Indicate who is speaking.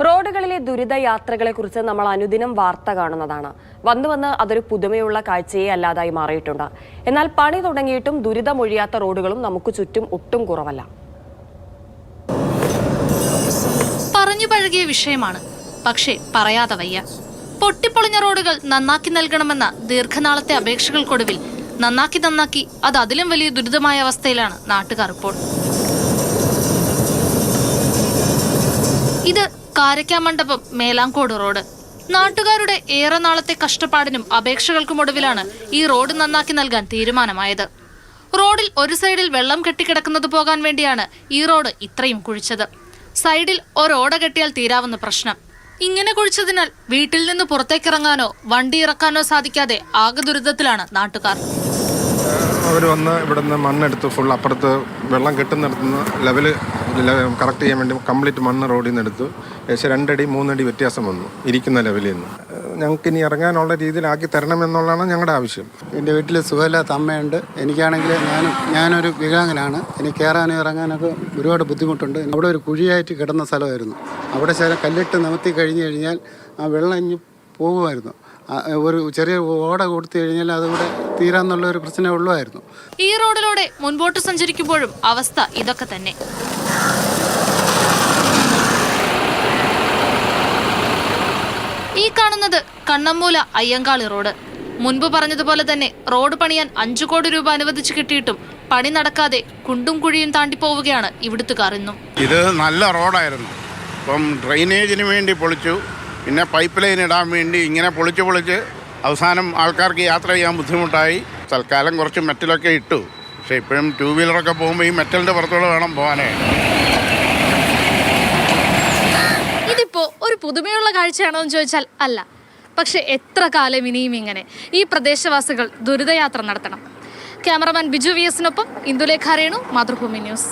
Speaker 1: റോഡുകളിലെ ദുരിതയാത്രകളെക്കുറിച്ച് നമ്മൾ അനുദിനം വാർത്ത കാണുന്നതാണ്. വന്നു വന്ന് അതൊരു പുതുമയുള്ള കാഴ്ചയെ അല്ലാതായി മാറിയിട്ടുണ്ട്. എന്നാൽ പണി തുടങ്ങിയിട്ടും ദുരിതമൊഴിയാത്ത റോഡുകളും നമുക്ക് ചുറ്റും ഒട്ടും കുറവല്ല.
Speaker 2: പറഞ്ഞു പഴകിയ വിഷയമാണ്. പക്ഷേ പറയാതെ വയ്യ. പൊട്ടിപ്പൊളിഞ്ഞ റോഡുകൾ നന്നാക്കി നൽകണമെന്ന ദീർഘനാളത്തെ അപേക്ഷകൾക്കൊടുവിൽ നന്നാക്കി നന്നാക്കി അത് അതിലും വലിയ ദുരിതമായ അവസ്ഥയിലാണ് നാട്ടുകാർ ഇപ്പോൾ. ഇത് കാരക്കാമണ്ഡപം മേലാങ്കോട് റോഡ്. നാട്ടുകാരുടെ ഏറെ നാളത്തെ കഷ്ടപ്പാടിനും അപേക്ഷകൾക്കും ഒടുവിലാണ് ഈ റോഡ് നന്നാക്കി നൽകാൻ തീരുമാനമായത്. റോഡിൽ ഒരു സൈഡിൽ വെള്ളം കെട്ടിക്കിടക്കുന്നത് പോകാൻ വേണ്ടിയാണ് ഈ റോഡ് ഇത്രയും കുഴിച്ചത്. സൈഡിൽ ഒരോട കെട്ടിയാൽ തീരാവുന്ന പ്രശ്നം. ഇങ്ങനെ കുഴിച്ചതിനാൽ വീട്ടിൽ നിന്ന് പുറത്തേക്കിറങ്ങാനോ വണ്ടി ഇറക്കാനോ സാധിക്കാതെ ആകെ ദുരിതത്തിലാണ് നാട്ടുകാർ.
Speaker 3: അവർ വന്ന് ഇവിടുന്ന് മണ്ണെടുത്ത് ഫുൾ അപ്പുറത്ത് വെള്ളം കെട്ടുന്നിടത്തുനിന്ന് ലെവൽ കറക്റ്റ് ചെയ്യാൻ വേണ്ടി കംപ്ലീറ്റ് മണ്ണ് റോഡിൽ നിന്ന് എടുത്തു. ഏകദേശം രണ്ടടി മൂന്നടി വ്യത്യാസം വന്നു. ഇരിക്കുന്ന ലെവലിൽ നിന്ന്. ഞങ്ങൾക്ക് ഇനി ഇറങ്ങാനുള്ള രീതിയിലാക്കി തരണമെന്നുള്ളതാണ് ഞങ്ങളുടെ ആവശ്യം.
Speaker 4: എന്റെ വീട്ടിൽ സുഖമില്ലാത്ത അമ്മയുണ്ട് എനിക്കാണെങ്കിൽ ഞാൻ ഞാനൊരു വികലാംഗനാണ്. എനിക്ക് കയറാനും ഇറങ്ങാനൊക്കെ ഒരുപാട് ബുദ്ധിമുട്ടുണ്ട്. അവിടെ ഒരു കുഴിയായിട്ട് കിടന്ന സ്ഥലമായിരുന്നു. അവിടെ ചില കല്ലിട്ട് നിമത്തി കഴിഞ്ഞ് കഴിഞ്ഞാൽ ആ വെള്ളം പോകുമായിരുന്നു. ഒരു ചെറിയ ഓട കൊടുത്തു കഴിഞ്ഞാൽ അതുകൂടെ തീരാന്നുള്ള ഒരു പ്രശ്നമേ ഉള്ളുമായിരുന്നു
Speaker 2: ഈ റോഡിലൂടെ മുൻപോട്ട് സഞ്ചരിക്കുമ്പോഴും അവസ്ഥ ഇതൊക്കെ തന്നെ. ഈ കാണുന്നത് കണ്ണമ്മൂല അയ്യങ്കാളി റോഡ്. മുൻപ് പറഞ്ഞതുപോലെ തന്നെ റോഡ് പണിയാൻ അഞ്ചു കോടി രൂപ അനുവദിച്ചു കിട്ടിയിട്ടും പണി നടക്കാതെ കുണ്ടും കുഴിയും താണ്ടി പോവുകയാണ് ഇവിടുത്തുകാർ ഇന്നും.
Speaker 5: ഇത് നല്ല റോഡായിരുന്നു. ഇപ്പം ഡ്രെയിനേജിന് വേണ്ടി പൊളിച്ചു. പിന്നെ പൈപ്പ് ലൈൻ ഇടാൻ വേണ്ടി ഇങ്ങനെ പൊളിച്ച് പൊളിച്ച് അവസാനം ആൾക്കാർക്ക് യാത്ര ചെയ്യാൻ ബുദ്ധിമുട്ടായി. തൽക്കാലം കുറച്ച് മെറ്റലൊക്കെ ഇട്ടു. പക്ഷേ ഇപ്പോഴും ടൂ വീലറൊക്കെ പോകുമ്പോൾ ഈ മെറ്റലിന്റെ പുറത്തോടെ വേണം പോകാനേ
Speaker 2: ഇതിപ്പോ ഒരു പുതുമയുള്ള കാഴ്ചയാണോ എന്ന് ചോദിച്ചാൽ അല്ല. പക്ഷെ എത്ര കാലം ഇനിയും ഇങ്ങനെ ഈ പ്രദേശവാസികൾ ദുരിതയാത്ര നടത്തണം. ക്യാമറമാൻ ബിജു വി എസിനൊപ്പം ഇന്ദുലേഖ രേണു മാതൃഭൂമി ന്യൂസ്.